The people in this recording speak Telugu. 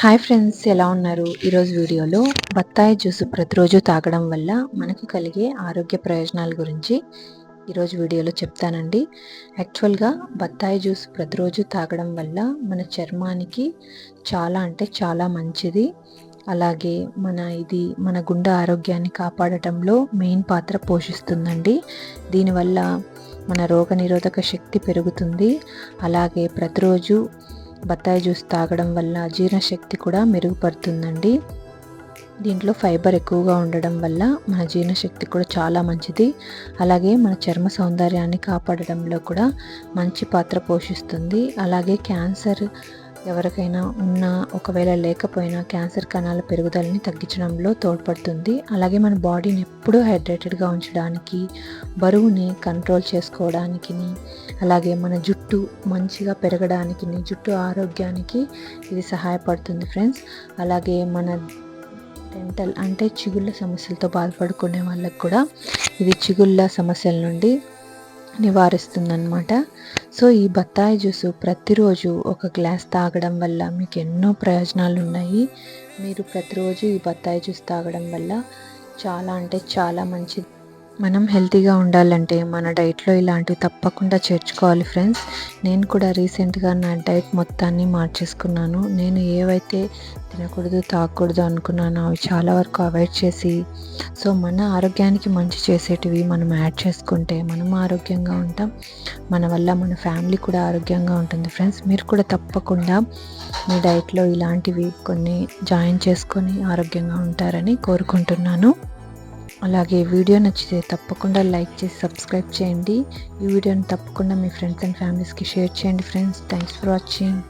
హాయ్ ఫ్రెండ్స్ ఎలా ఉన్నారు? ఈరోజు వీడియోలో బత్తాయి జ్యూస్ ప్రతిరోజు తాగడం వల్ల మనకు కలిగే ఆరోగ్య ప్రయోజనాల గురించి ఈరోజు వీడియోలో చెప్తానండి. యాక్చువల్గా బత్తాయి జ్యూస్ ప్రతిరోజు తాగడం వల్ల మన చర్మానికి చాలా అంటే చాలా మంచిది. అలాగే మన ఇది మన గుండె ఆరోగ్యాన్ని కాపాడటంలో మెయిన్ పాత్ర పోషిస్తుందండి. దీనివల్ల మన రోగనిరోధక శక్తి పెరుగుతుంది. అలాగే ప్రతిరోజు బత్తాయి జ్యూస్ తాగడం వల్ల జీర్ణశక్తి కూడా మెరుగుపడుతుందండి. దీంట్లో ఫైబర్ ఎక్కువగా ఉండడం వల్ల మన జీర్ణశక్తి కూడా చాలా మంచిది. అలాగే మన చర్మ సౌందర్యాన్ని కాపాడడంలో కూడా మంచి పాత్ర పోషిస్తుంది. అలాగే క్యాన్సర్ ఎవరికైనా ఉన్నా ఒకవేళ లేకపోయినా క్యాన్సర్ కణాల పెరుగుదలని తగ్గించడంలో తోడ్పడుతుంది. అలాగే మన బాడీని ఎప్పుడూ హైడ్రేటెడ్గా ఉంచడానికి బరువుని కంట్రోల్ చేసుకోవడానికి అలాగే మన జుట్టు మంచిగా పెరగడానికి జుట్టు ఆరోగ్యానికి ఇది సహాయపడుతుంది ఫ్రెండ్స్. అలాగే మన డెంటల్ అంటే చిగుళ్ళ సమస్యలతో బాధపడుకునే వాళ్ళకు కూడా ఇది చిగుళ్ళ సమస్యల నుండి నివారిస్తుందన్నమాట. సో ఈ బత్తాయి జ్యూస్ ప్రతిరోజు ఒక గ్లాస్ తాగడం వల్ల మీకు ఎన్నో ప్రయోజనాలు ఉన్నాయి మీరు ప్రతిరోజు ఈ బత్తాయి జ్యూస్ తాగడం వల్ల చాలా అంటే చాలా మంచిది. మనం హెల్తీగా ఉండాలంటే మన డైట్లో ఇలాంటివి తప్పకుండా చేర్చుకోవాలి ఫ్రెండ్స్. నేను కూడా రీసెంట్గా నా డైట్ మొత్తాన్ని మార్చేసుకున్నాను. నేను ఏవైతే తినకూడదు తాగకూడదు అనుకున్నానో అవి చాలా వరకు అవాయిడ్ చేసి సో మన ఆరోగ్యానికి మంచి చేసేటివి మనం యాడ్ చేసుకుంటే మనం ఆరోగ్యంగా ఉంటాం. మన వల్ల మన ఫ్యామిలీ కూడా ఆరోగ్యంగా ఉంటుంది ఫ్రెండ్స్. మీరు కూడా తప్పకుండా మీ డైట్లో ఇలాంటివి కొన్ని జాయిన్ చేసుకొని ఆరోగ్యంగా ఉంటారని కోరుకుంటున్నాను. అలాగే వీడియో నచ్చితే తప్పకుండా లైక్ చేసి సబ్స్క్రైబ్ చేయండి. ఈ వీడియోని తప్పకుండా మీ ఫ్రెండ్స్ అండ్ ఫ్యామిలీస్కి షేర్ చేయండి ఫ్రెండ్స్ థ్యాంక్స్ ఫర్ వాచింగ్